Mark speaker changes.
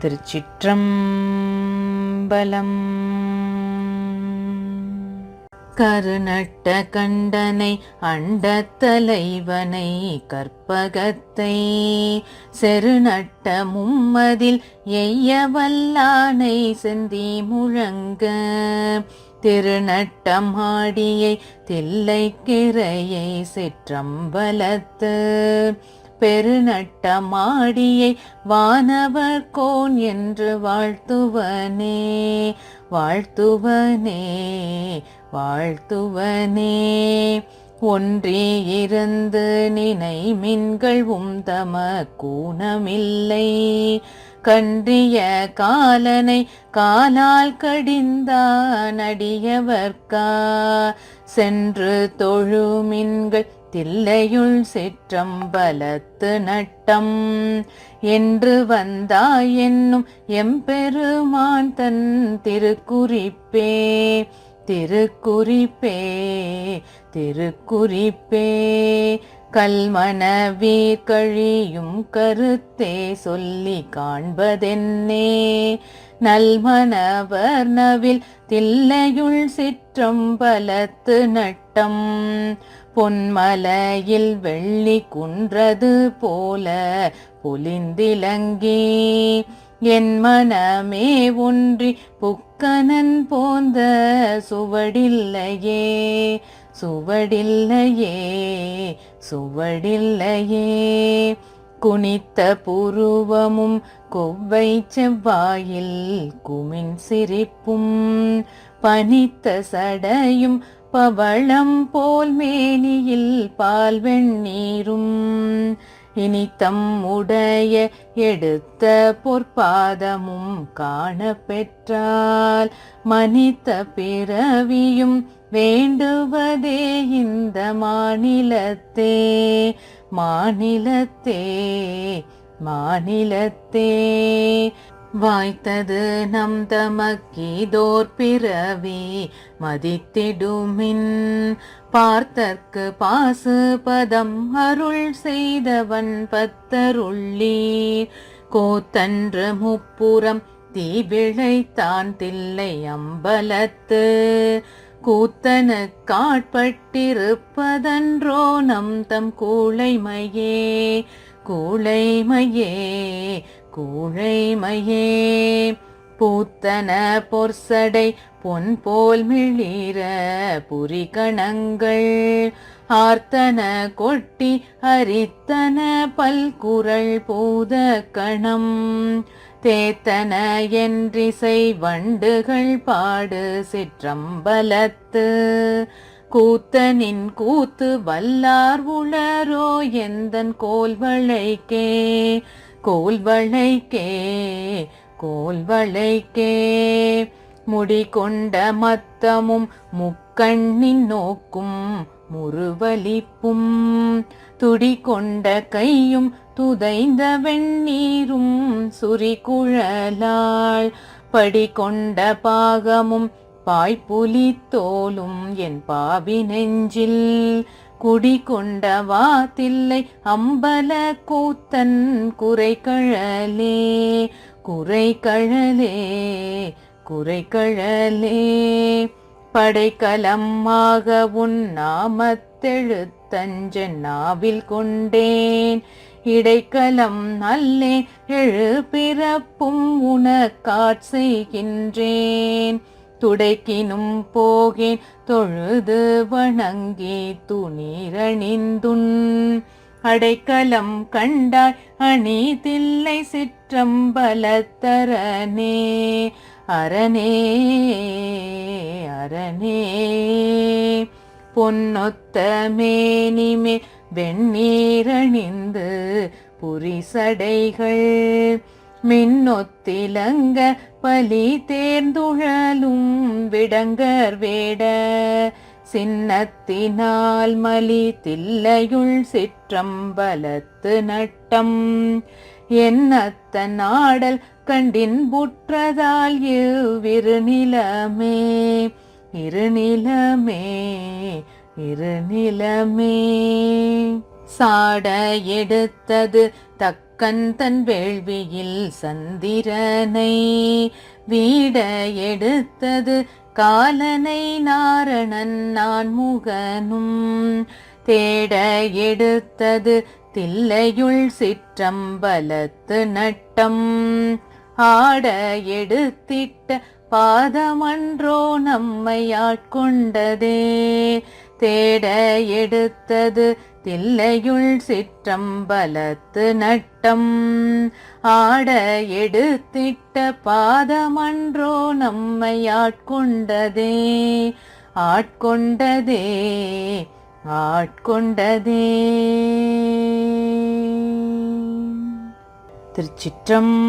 Speaker 1: திருச்சிற்றம்பலம். கருநட்ட கண்டனை அண்டத் தலைவனை கற்பகத்தை செருநட்ட மும்மதில் எய்ய வல்லானை செந்தி முழங்க திருநட்டமாடியை தில்லைக்கிரையை சிற்றம்பலத்து பெருநட்ட மாடியை வானவர் கோன் என்று வாழ்த்துவனே வாழ்த்துவனே வாழ்த்துவனே. ஒன்றே இருந்து நினை மின்கள் உந்தம கூணமில்லை கன்றிய காலனை காலால் கடிந்தான் அடியவர்க்கா சென்று தொழுமின்கள் தில்லையுள் சிற்றம்பலத்து நட்டம். என்று வந்தாய் என்னும் எம்பெருமான் தன் திருக்குறிப்பே. திருக்குறிப்பே திருக்குறிப்பே. கல்மன கழியும் கருத்தே சொல்லி காண்பதென்னே. நல்மனவர் நவில் தில்லையுள் சிற்றம்பலத்து நட்டம். பொன்மலையில் வெள்ளி குன்றது போல பொலிந்திலங்கி. என் மனமே ஒன்றி புக்கனன் போந்த சுவடில்லையே. சுவடில்லையே சுவடில்லையே. குனித்த புருவமும் கொவ்வை செவ்வாயில் குமின் சிரிப்பும். பனித்த சடையும் பவளம் போல் மேனியில் பால் வெண்ணீரும் இனித்தம் உடைய எடுத்த பொற்பாதமும் காண பெற்றால் மனித பிறவியும் வேண்டுவதே இந்த மாநிலத்தே. மாநிலத்தே மாநிலத்தே. வாய்த்தது நம் தமக்கிதோர் பிறவி மதித்திடுமின். பார்த்தற்கு பாசு பதம் அருள் செய்தவன் பத்தருள்ளீர். கோத்தன்று முப்புறம் தீவிழைத்தான் தில்லை அம்பலத்து. கூத்தனு காட்பட்டிருப்பதன்றோ நம் தம் கூழைமையே கூழைமையே கூழைமையே. பூத்தன பொற்சடை பொன் போல் மிளிர புரிகணங்கள். ஆர்த்தன கொட்டி அரித்தன பல்குரல் பூத கணம். தேத்தன என்றிசை வண்டுகள் பாடு சிற்றம்பலத்து. கூத்தனின் கூத்து வல்லார் உளரோ எந்தன் கோல்வளைக்கே. கோல்வளைக்கே கோல்வளைக்கே. முடிகொண்ட மத்தமும் முக்கண்ணின் நோக்கும் முருவலிப்பும் துடி கொண்ட கையும் துதைந்த வெண்ணீரும் சுரிகுழலாள். படி கொண்ட பாகமும் பாய்ப்புலி தோலும் என் பாவி நெஞ்சில் குடி கொண்ட வாத்தில்லை அம்பல கூத்தன் குறைகழலே குறைகழலே குறைகழலே படைக்கலமாக உன் நாமத்தெழுத்தஞ்ச நாவில் கொண்டேன். இடைக்கலம் அல்லேன் எழு பிறப்பும் உனக்காட் செய்கின்றேன். துடைக்கினும் போகேன் தொழுது வணங்கி துணிரணிந்துன் அடைக்கலம் கண்டாய் அணிதில்லை சிற்றம்பலத்தரனே. அரணே அரணே. பொன்னொத்த மேனிமே வெண்ணீரணிந்து புரிசடைகள். மின்னொத்திலங்க பலி தேர்ந்துழலும் விடங்கர் வேட. சின்னத்தினால் மலி தில்லையுள் சிற்றம்பலத்து நட்டம். என்னத்த நாடல் கண்டின் புற்றதால் இவ்விருநிலமே இருநிலமே இருநிலமே சாட எடுத்தது தக்க கந்தன் வேள்வியில் சந்திரனை வீட எடுத்தது காலனை நாரணன் நான் முகனும் தேட எடுத்தது தில்லையுள் சிற்றம்பலத்து நட்டம். ஆட எடுத்திட்ட பாதமன்றோ நம்மை ஆட்கொண்டதே. தேட எடுத்தது தில்லையுள் சிற்றம்பலத்து நட்டம். ஆட எடுத்திட்ட பாதமன்றோ நம்மை ஆட்கொண்டதே. ஆட்கொண்டதே ஆட்கொண்டதே. திருச்சிற்றம்பலம்.